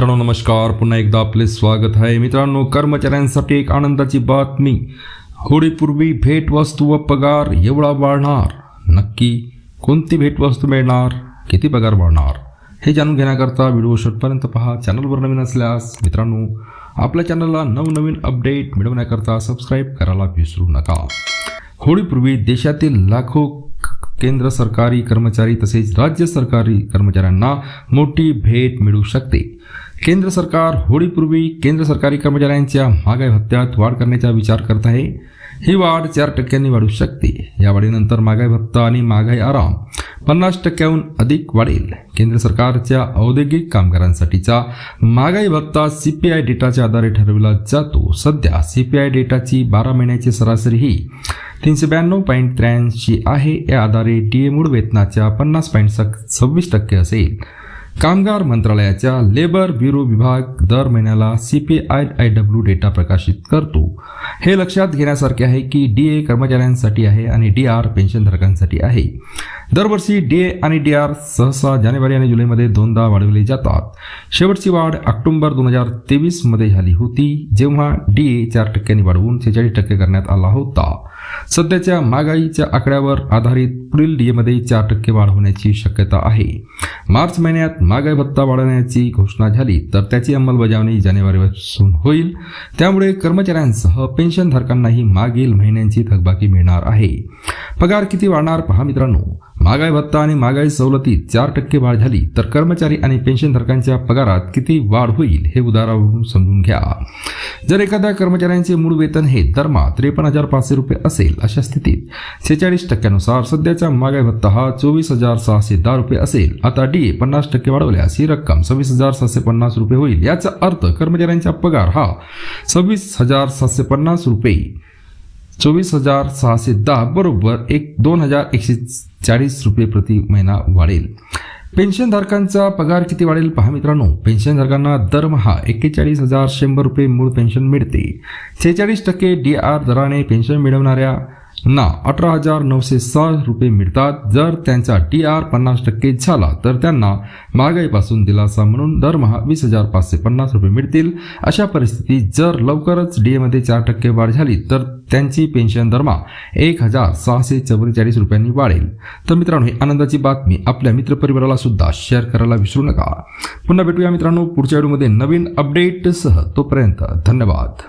मित्रांनो नमस्कार. पुन्हा एकदा आपले स्वागत आहे. मित्रांनो कर्मचाऱ्यांसाठी एक आनंदाची बातमी. होळीपूर्वी भेटवस्तू व पगार एवढा वाढणार. नक्की कोणती भेटवस्तू मिळणार? किती पगार वाढणार? हे जाणून घेण्याकरता व्हिडिओ शेवटपर्यंत पहा. चॅनलवर नवीन असल्यास मित्रांनो आपल्या चॅनलला नवनवीन अपडेट मिळवण्याकरता सबस्क्राईब करायला विसरू नका. होळीपूर्वी देशातील लाखो केंद्र सरकारी कर्मचारी तसेच राज्य सरकारी कर्मचाऱ्यांना मोठी भेट मिळू शकते. केंद्र सरकार होळीपूर्वी केंद्र सरकारी कर्मचाऱ्यांच्या महागाई भत्त्यात वाढ करण्याचा विचार करत आहे. ही वाढ चार टक्क्यांनी वाढू शकते. या वाढीनंतर महागाई भत्ता आणि महागाई आराम पन्नास टक्क्याहून अधिक वाढेल. केंद्र सरकारच्या औद्योगिक कामगारांसाठीचा महागाई भत्ता सीपीआय डेटाच्या आधारे ठरविला जातो. सध्या सीपीआय डेटाची बारा महिन्याची सरासरी ही तीनशे ब्याण्णव पॉईंट त्र्याऐंशी आहे. या आधारे डी ए मूळ वेतनाच्या पन्नास पॉईंट सव्वीस टक्के असेल. कामगार मंत्रालयाच्या लेबर ब्युरो विभाग दर महिन्याला C P I I W data प्रकाशित करतो. हे लक्षात घेण्यासारखे आहे की डी ए कर्मचाऱ्यांसाठी आहे आणि डी आर पेन्शनधारकांसाठी आहे. दरवर्षी डी ए आणि डी आर सहसा जानेवारी आणि जुलैमध्ये दोनदा वाढवले जातात. शेवटची वाढ ऑक्टोबर दोन हजार तेवीसमध्ये झाली होती जेव्हा डी ए चार टक्क्यांनी वाढवून सेहेचाळीस टक्के करण्यात आला होता. सध्याच्या महागाईच्या आकड्यावर आधारित पुढील डीएमध्ये चार टक्के वाढ होण्याची शक्यता आहे. मार्च महिन्यात महागाई भत्ता वाढवण्याची घोषणा झाली तर त्याची अंमलबजावणी जानेवारीपासून होईल. त्यामुळे कर्मचाऱ्यांसह पेन्शनधारकांनाही मागील महिन्यांची थकबाकी मिळणार आहे. पगार किती वाढणार पहा मित्रांनो. महागाई भत्ता आणि महागाई सवलतीत चार टक्के वाढ झाली तर कर्मचारी आणि पेन्शनधारकांच्या पगारात किती वाढ होईल हे उदाहरणावरून समजून घ्या. जर एखाद्या कर्मचाऱ्यांचे मूळ वेतन हे दरमहा त्रेपन्न हजार पाचशे रुपये असेल अशा स्थितीत सेहेचाळीस टक्क्यानुसार सध्याचा महागाई भत्ता हा चोवीस हजार सहाशे दहा रुपये असेल. आता डी ए पन्नास टक्के वाढवल्यास ही रक्कम सव्वीस हजार सातशे पन्नास रुपये होईल. याचा अर्थ कर्मचाऱ्यांचा पगार हा सव्वीस हजार सातशे पन्नास रुपये चोवीस हजार सहाशे दहा बरोबर एक दोन हजार एकशे चाळीस रुपये प्रति महिना वाढेल. पेन्शनधारकांचा पगार किती वाढेल पहा मित्रांनो. पेन्शनधारकांना दरमहा एक्केचाळीस हजार शंभर रुपये मूळ पेन्शन मिळते. सेहेचाळीस टक्के डी आर दराने पेन्शन मिळवणाऱ्या ना अठरा हजार नऊशे सहा रुपये मिळतात. जर त्यांचा टी आर पन्नास टक्के झाला तर त्यांना महागाईपासून दिलासा म्हणून दरमहा वीस हजार पाचशे पन्नास रुपये मिळतील. अशा परिस्थितीत जर लवकरच डी एमध्ये चार टक्के वाढ झाली तर त्यांची पेन्शन दरमा एक हजार सहाशे चव्वेचाळीस रुपयांनी वाढेल. तर मित्रांनो ही आनंदाची बातमी आपल्या मित्रपरिवाराला सुद्धा शेअर करायला विसरू नका. पुन्हा भेटूया मित्रांनो पुढच्या व्हिडिओमध्ये नवीन अपडेटसह तोपर्यंत धन्यवाद.